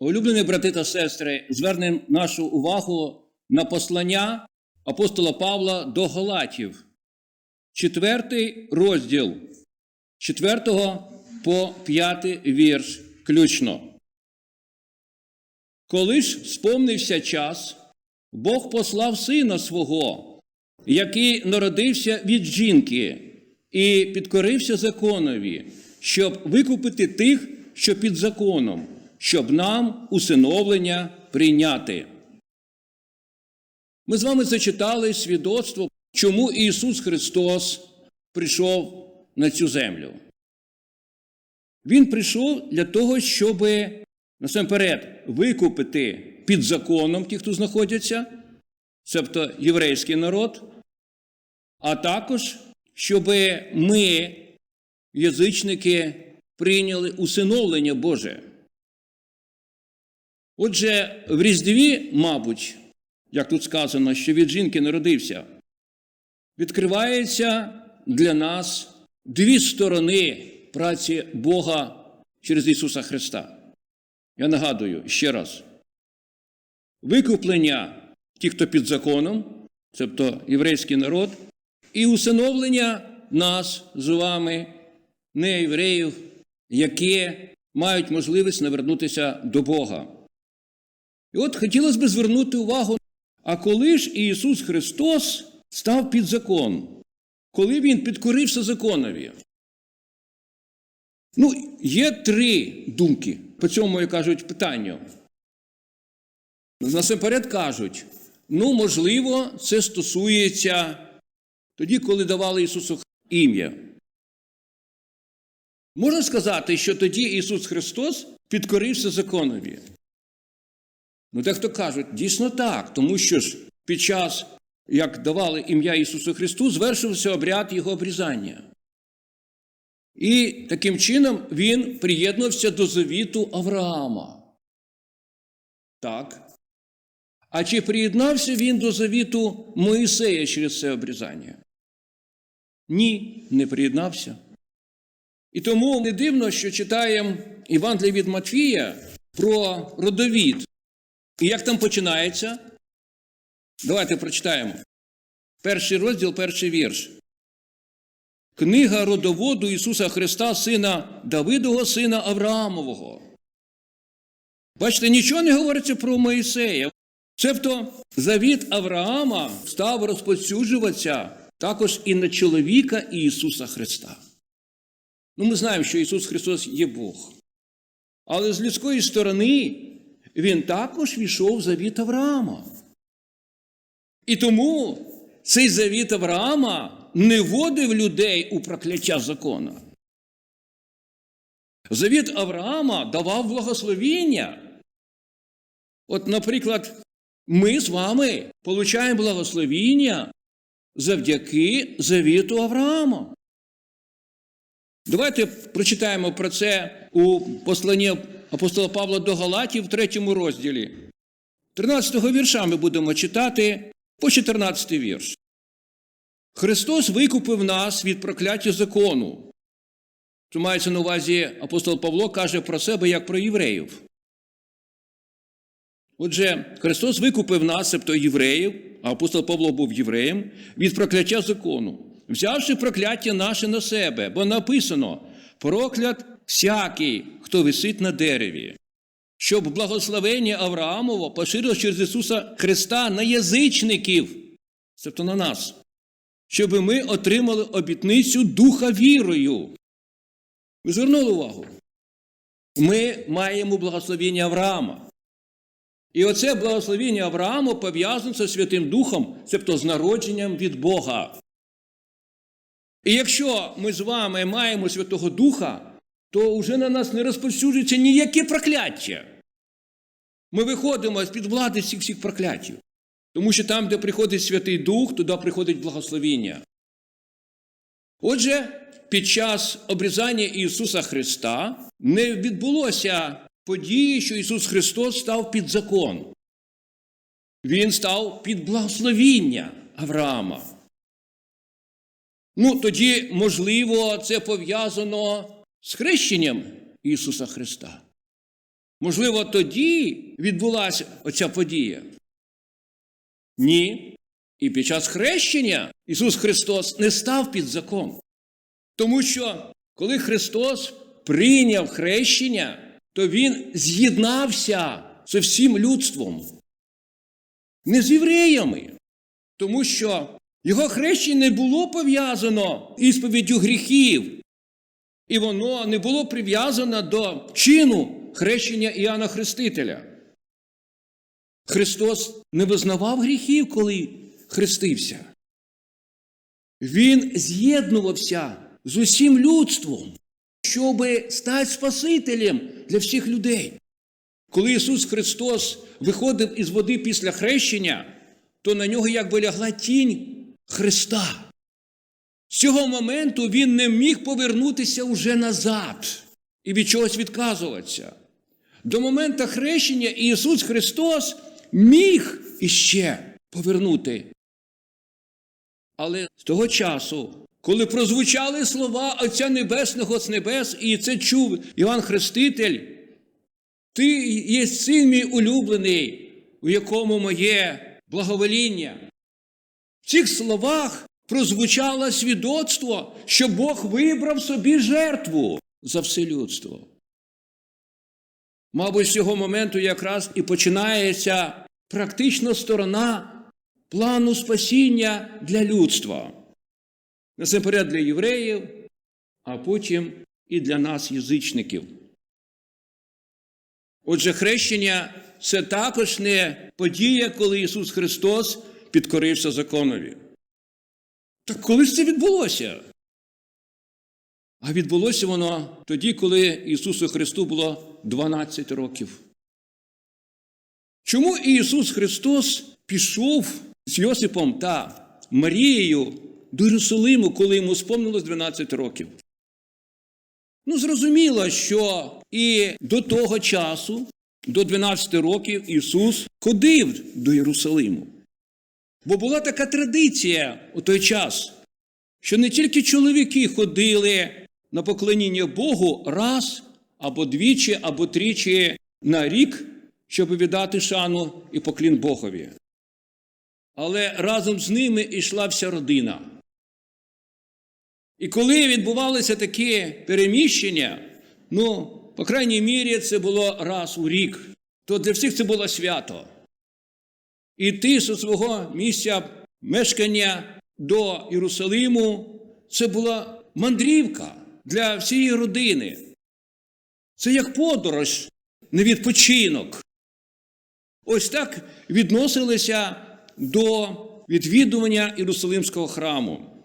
Улюблені брати та сестри, звернемо нашу увагу на послання апостола Павла до Галатів, четвертий розділ, четвертого по п'ятий вірш ключно. Коли ж сповнився час, Бог послав сина свого, який народився від жінки, і підкорився законові, щоб викупити тих, що під законом, щоб нам усиновлення прийняти. Ми з вами зачитали свідоцтво, чому Ісус Христос прийшов на цю землю. Він прийшов для того, щоб насамперед викупити під законом ті, хто знаходяться, тобто єврейський народ, а також, щоб ми, язичники, прийняли усиновлення Боже. Отже, в Різдві, мабуть, як тут сказано, що від жінки народився, відкривається для нас дві сторони праці Бога через Ісуса Христа. Я нагадую ще раз: викуплення тих, хто під законом, тобто єврейський народ, і усиновлення нас з вами, не євреїв, які мають можливість навернутися до Бога. І от хотілося б звернути увагу, а коли ж Ісус Христос став під закон, коли Він підкорився законові? Ну, є три думки по цьому, як кажуть, питанню. Насамперед кажуть, ну, можливо, це стосується тоді, коли давали Ісусу ім'я. Можна сказати, що тоді Ісус Христос підкорився законові. Ну, дехто кажуть, дійсно так, тому що ж під час, як давали ім'я Ісусу Христу, звершився обряд Його обрізання. І таким чином він приєднувався до завіту Авраама. Так. А чи приєднався він до завіту Моїсея через це обрізання? Ні, не приєднався. І тому не дивно, що читаємо Євангеліє від Матвія про родовід. І як там починається? Давайте прочитаємо. Перший розділ, перший вірш. Книга родоводу Ісуса Христа, сина Давидового, сина Авраамового. Бачите, нічого не говориться про Моїсея. Цебто завіт Авраама став розповсюджуватися також і на чоловіка Ісуса Христа. Ну, ми знаємо, що Ісус Христос є Бог. Але з людської сторони Він також війшов в завіт Авраама. І тому цей завіт Авраама не вводив людей у прокляття закона. Завіт Авраама давав благословіння. От, наприклад, ми з вами получаємо благословіння завдяки завіту Авраама. Давайте прочитаємо про це у посланні апостола Павла до Галатів в третьому розділі. 13-го вірша ми будемо читати по 14 й вірш. Христос викупив нас від прокляття закону. Що мається на увазі апостол Павло каже про себе як про євреїв. Отже, Христос викупив нас, тобто євреїв, а апостол Павло був євреєм, від прокляття закону, взявши прокляття наше на себе, бо написано: проклят всякий, хто висить на дереві, щоб благословення Авраамово поширилось через Ісуса Христа на язичників, тобто на нас щоб ми отримали обітницю духа вірою. Ви звернули увагу? Ми маємо благословення Авраама. І оце благословення Авраама пов'язане зі Святим Духом, тобто з народженням від Бога. І якщо ми з вами маємо Святого Духа, то вже на нас не розповсюджується ніяке прокляття. Ми виходимо з під влади всіх всіх прокляттів. Тому що там, де приходить Святий Дух, туди приходить благословіння. Отже, під час обрізання Ісуса Христа не відбулося події, що Ісус Христос став під закон. Він став під благословіння Авраама. Ну, тоді, можливо, це пов'язано з хрещенням Ісуса Христа. Можливо, тоді відбулася оця подія? Ні. І під час хрещення Ісус Христос не став під закон. Тому що коли Христос прийняв хрещення, то Він з'єднався з всім людством, не з євреями, тому що його хрещення не було пов'язано ісповіддю гріхів, і воно не було прив'язано до чину хрещення Іоанна Хрестителя. Христос не визнавав гріхів, коли хрестився. Він з'єднувався з усім людством, щоб стати Спасителем для всіх людей. Коли Ісус Христос виходив із води після хрещення, то на нього якби лягла тінь Христа. З цього моменту він не міг повернутися уже назад і від чогось відказуватися. До моменту хрещення Ісус Христос міг іще повернути. Але з того часу, коли прозвучали слова Отця Небесного з небес, і це чув Іван Хреститель, ти є син мій улюблений, у якому моє благовоління. В цих словах прозвучало свідоцтво, що Бог вибрав собі жертву за все людство. Мабуть, з цього моменту якраз і починається практична сторона плану спасіння для людства. Насамперед для євреїв, а потім і для нас, язичників. Отже, хрещення це також не подія, коли Ісус Христос підкорився законові. Так коли ж це відбулося? А відбулося воно тоді, коли Ісусу Христу було 12 років. Чому Ісус Христос пішов з Йосипом та Марією до Єрусалиму, коли йому сповнилось 12 років? Ну, зрозуміло, що і до того часу, до 12 років, Ісус ходив до Єрусалиму. Бо була така традиція у той час, що не тільки чоловіки ходили на поклоніння Богу раз або двічі, або тричі на рік, щоб віддати шану і поклін Богові. Але разом з ними йшла вся родина. І коли відбувалися такі переміщення, ну, по крайній мірі, це було раз у рік, то для всіх це було свято. Іти зі свого місця мешкання до Єрусалиму це була мандрівка для всієї родини. Це як подорож, не відпочинок. Ось так відносилися до відвідування Єрусалимського храму.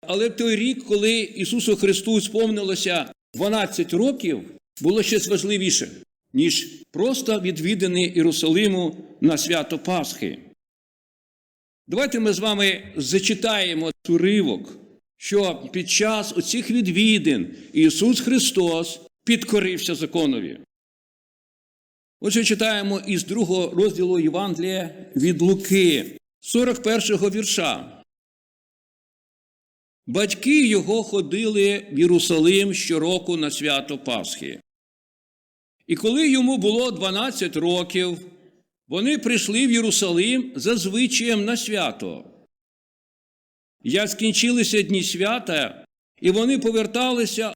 Але в той рік, коли Ісусу Христу сповнилося 12 років, було щось важливіше, ніж просто відвідини Єрусалиму на свято Пасхи. Давайте ми з вами зачитаємо уривок, що під час оцих відвідин Ісус Христос підкорився законові. Отже, читаємо із другого розділу Євангелія від Луки, 41-го вірша. Батьки його ходили в Єрусалим щороку на свято Пасхи. І коли йому було 12 років, вони прийшли в Єрусалим за звичаєм на свято. Як скінчилися дні свята, і вони поверталися,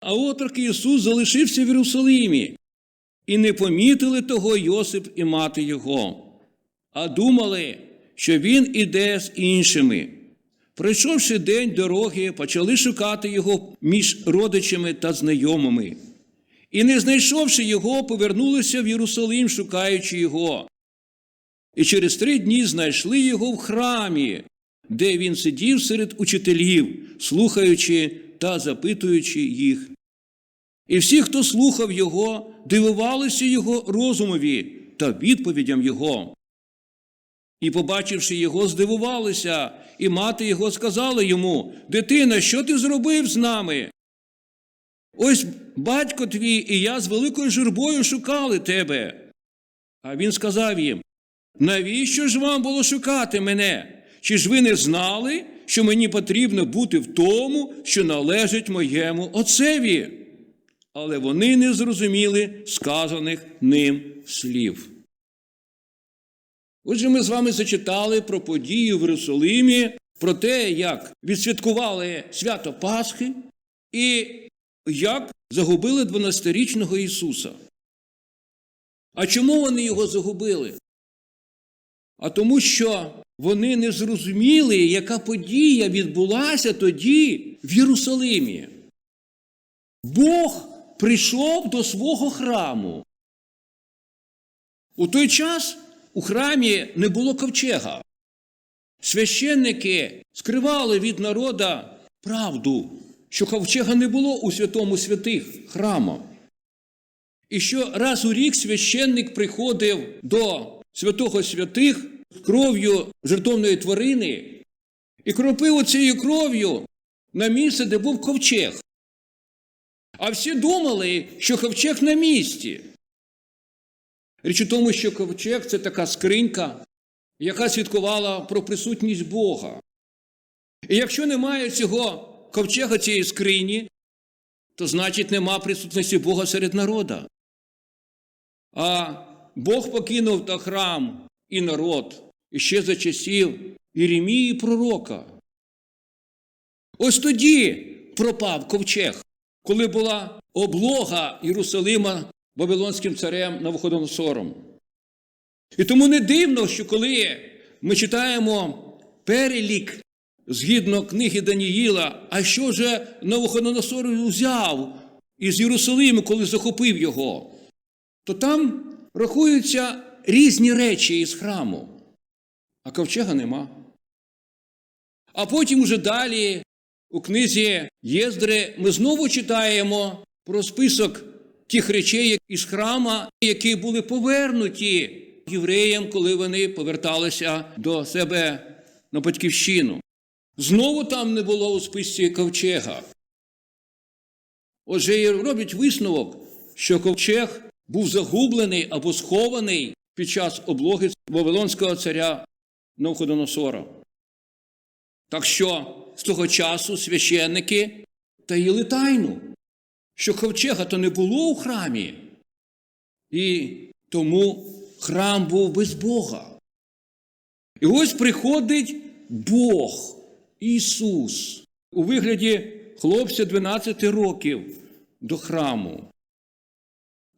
а отрок Ісус залишився в Єрусалимі, і не помітили того Йосип і мати його, а думали, що він іде з іншими. Пройшовши день дороги, почали шукати його між родичами та знайомими. І, не знайшовши його, повернулися в Єрусалим, шукаючи його. І через три дні знайшли його в храмі, де він сидів серед учителів, слухаючи та запитуючи їх. І всі, хто слухав його, дивувалися його розумові та відповідям його. І, побачивши його, здивувалися, і мати його сказала йому: Дитина, що ти зробив з нами? Ось батько твій і я з великою журбою шукали тебе. А він сказав їм: навіщо ж вам було шукати мене? Чи ж ви не знали, що мені потрібно бути в тому, що належить моєму отцеві? але вони не зрозуміли сказаних ним слів. Отже, ми з вами зачитали про події в Єрусалимі, про те, як відсвяткували свято Пасхи і як загубили 12-річного Ісуса. А чому вони його загубили? А тому, що вони не зрозуміли, яка подія відбулася тоді в Єрусалимі. Бог прийшов до свого храму. У той час у храмі не було ковчега. Священники скривали від народа правду, що ковчега не було у святому святих храму. І що раз у рік священник приходив до святого святих з кров'ю жертовної тварини і кропив оцією кров'ю на місце, де був ковчег. А всі думали, що ковчег на місці. Річ у тому, що ковчег це така скринька, яка свідкувала про присутність Бога. І якщо немає цього ковчега цієї скрині, то значить нема присутності Бога серед народа. А Бог покинув та храм і народ іще за часів Єремії пророка. Ось тоді пропав ковчег, коли була облога Єрусалима Вавилонським царем Навуходоносором. І тому не дивно, що коли ми читаємо перелік згідно книги Даніїла, а що же Навуходоносор взяв із Єрусалиму, коли захопив його, то там рахуються різні речі із храму, а ковчега нема. А потім уже далі у книзі Єздри ми знову читаємо про список тих речей із храма, які були повернуті євреям, коли вони поверталися до себе на батьківщину. Знову там не було у списці ковчега. Отже, і роблять висновок, що ковчег був загублений або схований під час облоги Вавилонського царя Навходоносора. Так що з того часу священники таїли тайну, що ковчега то не було у храмі, і тому храм був без Бога. І ось приходить Бог, Ісус, у вигляді хлопця 12 років до храму.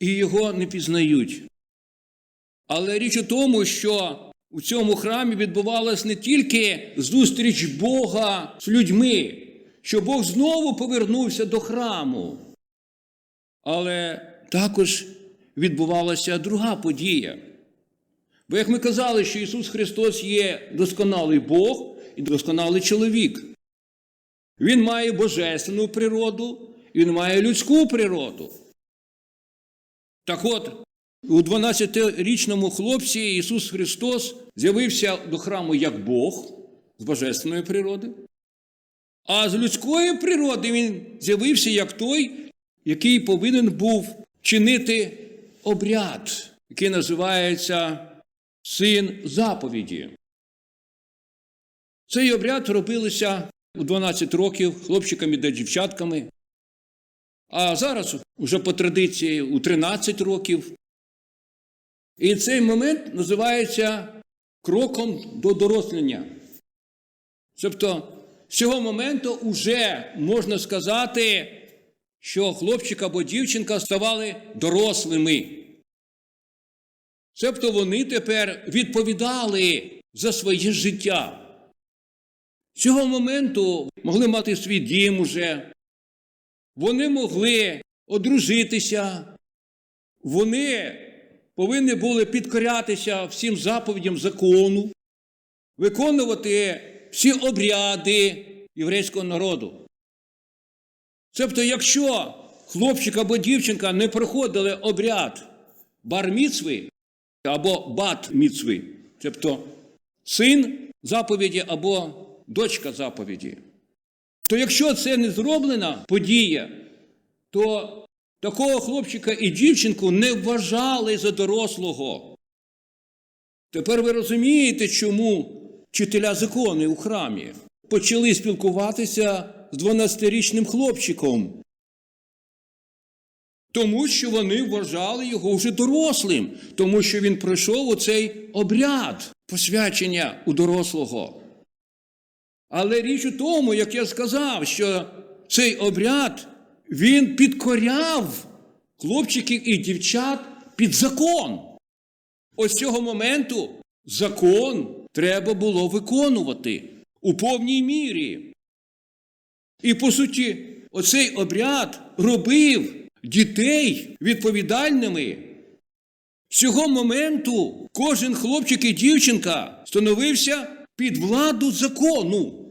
І його не пізнають. Але річ у тому, що у цьому храмі відбувалась не тільки зустріч Бога з людьми, що Бог знову повернувся до храму, але також відбувалася друга подія. Бо, як ми казали, що Ісус Христос є досконалий Бог і досконалий чоловік. Він має божественну природу, він має людську природу. Так от, у 12-річному хлопці Ісус Христос з'явився до храму як Бог з божественної природи, а з людської природи Він з'явився як той, який повинен був чинити обряд, який називається син заповіді. Цей обряд робилися у 12 років хлопчиками та дівчатками, а зараз вже по традиції у 13 років. І цей момент називається кроком до дорослення. Тобто, з цього моменту вже можна сказати, що хлопчик або дівчинка ставали дорослими. Тобто вони тепер відповідали за своє життя. Цього моменту могли мати свій дім уже, вони могли одружитися, вони повинні були підкорятися всім заповідям закону, виконувати всі обряди єврейського народу. Тобто, якщо хлопчик або дівчинка не проходили обряд бар-міцви або бат-міцви, тобто син заповіді або дочка заповіді, то якщо це не зроблена подія, то такого хлопчика і дівчинку не вважали за дорослого. Тепер ви розумієте, чому вчителя закони у храмі почали спілкуватися з 12-річним хлопчиком, Тому що вони вважали його вже дорослим, тому що він пройшов оцей обряд посвячення у дорослого. Але річ у тому, як я сказав, що цей обряд він підкоряв хлопчиків і дівчат під закон. Ось цього моменту закон треба було виконувати у повній мірі. І по суті, оцей обряд робив дітей відповідальними. З цього моменту кожен хлопчик і дівчинка становився під владу закону.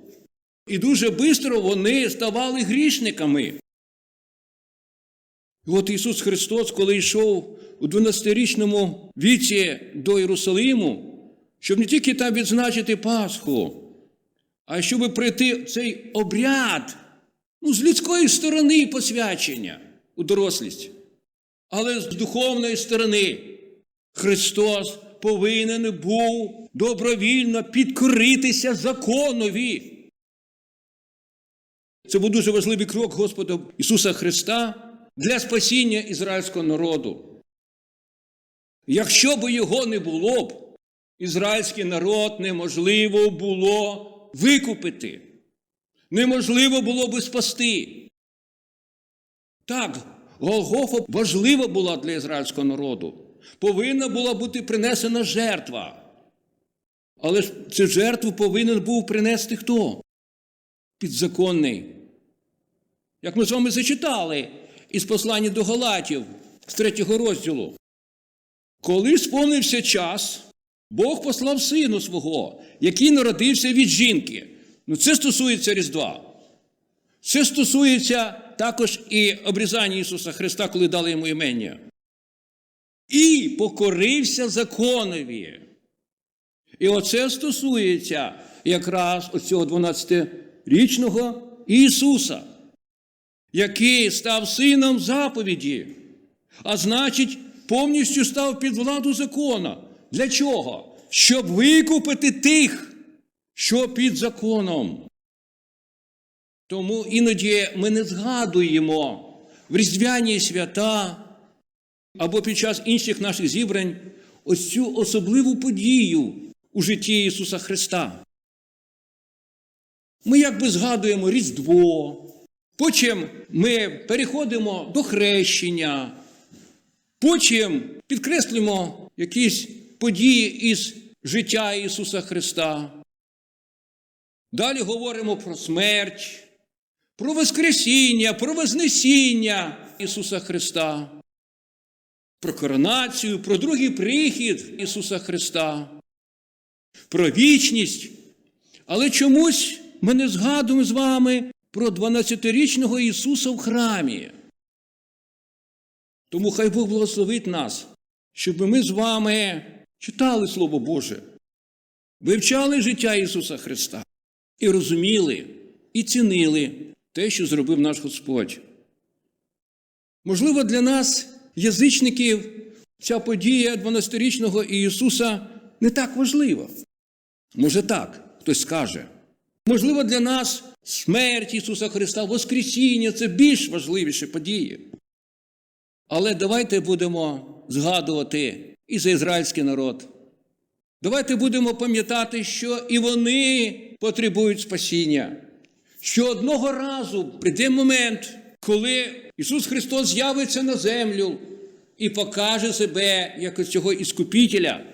І дуже швидко вони ставали грішниками. І от Ісус Христос, коли йшов у 12-річному віці до Єрусалиму, щоб не тільки там відзначити Пасху, а щоб пройти цей обряд ну, з людської сторони посвячення у дорослість, але з духовної сторони Христос повинен був добровільно підкоритися законові. Це був дуже важливий крок Господа Ісуса Христа для спасіння ізраїльського народу. Якщо б його не було б, ізраїльський народ неможливо було викупити, неможливо було би спасти. Так, Голгофа важлива була для ізраїльського народу. Повинна була бути принесена жертва. Але ж цю жертву повинен був принести хто? Підзаконний. Як ми з вами зачитали із послання до Галатів з третього розділу. Коли сповнився час, Бог послав сину свого, який народився від жінки. Ну, це стосується Різдва. Це стосується також і обрізання Ісуса Христа, коли дали йому імення. І покорився законові. І оце стосується якраз оцього 12-річного Ісуса, який став сином заповіді, а значить, повністю став під владу закона. Для чого? Щоб викупити тих, що під законом. Тому іноді ми не згадуємо в різдвяні свята або під час інших наших зібрань ось цю особливу подію у житті Ісуса Христа. Ми якби згадуємо Різдво, потім ми переходимо до хрещення, потім підкреслюємо якісь події із життя Ісуса Христа. Далі говоримо про смерть, про Воскресіння, про Вознесіння Ісуса Христа, про коронацію, про другий прихід Ісуса Христа, про вічність. Але чомусь ми не згадуємо з вами про 12-річного Ісуса в храмі. Тому хай Бог благословить нас, щоб ми з вами читали Слово Боже, вивчали життя Ісуса Христа і розуміли, і цінили те, що зробив наш Господь. Можливо, для нас, язичників, ця подія 12-річного Ісуса не так важлива. Може так, хтось скаже. Можливо, для нас смерть Ісуса Христа, Воскресіння це більш важливіші події. Але давайте будемо згадувати і за ізраїльський народ. Давайте будемо пам'ятати, що і вони потребують спасіння. Що одного разу прийде момент, коли Ісус Христос з'явиться на землю і покаже себе як цього іскупітеля.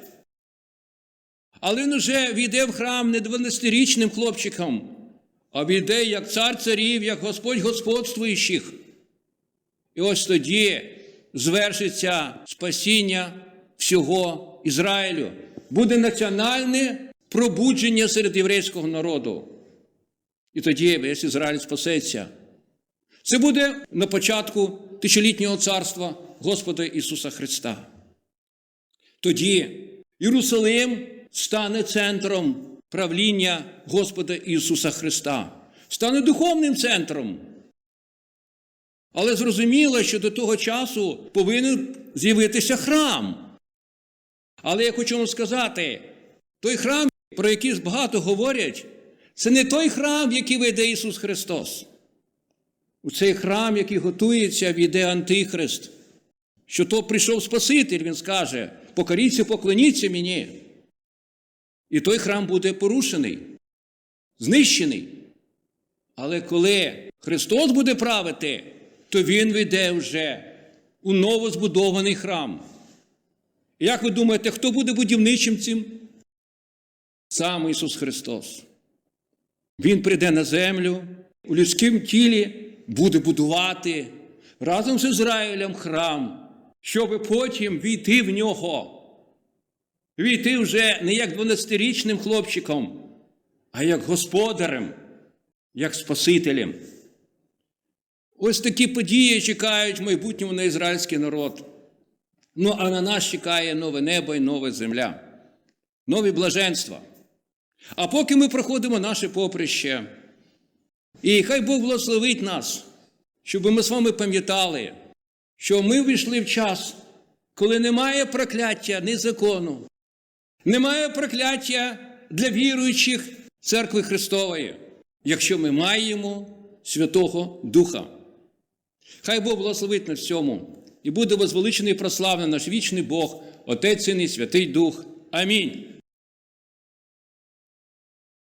Але він уже війде в храм не 12-річним хлопчиком, а війде як цар царів, як Господь господствуючих. І ось тоді звершиться спасіння всього Ізраїлю. Буде національне пробудження серед єврейського народу. І тоді весь Ізраїль спасеться. Це буде на початку тисячолітнього царства Господа Ісуса Христа. Тоді Єрусалим стане центром правління Господа Ісуса Христа, стане духовним центром. Але зрозуміло, що до того часу повинен з'явитися храм. Але я хочу вам сказати, той храм, про який багато говорять, це не той храм, який веде Ісус Христос. У цей храм, який готується, війде Антихрист, що то прийшов Спаситель, він скаже: покоріться, поклоніться мені. І той храм буде порушений, знищений. Але коли Христос буде правити, то Він війде вже у новозбудований храм. І Як ви думаєте, хто буде будівничим цим? Сам Ісус Христос. Він прийде на землю у людському тілі, буде будувати разом з Ізраїлем храм, щоб потім війти в нього. Війти вже не як 12-річним хлопчиком, а як господарем, як Спасителем. Ось такі події чекають в майбутньому на ізраїльський народ. Ну, а на нас чекає нове небо і нова земля, нові блаженства. А поки ми проходимо наше поприще, і хай Бог благословить нас, щоб ми з вами пам'ятали, що ми війшли в час, коли немає прокляття ні закону, немає прокляття для віруючих церкви Христової, якщо ми маємо Святого Духа. Хай Бог благословить на всьому і буде возвеличений і прославлений наш вічний Бог, Отець Син і Святий Дух. Амінь.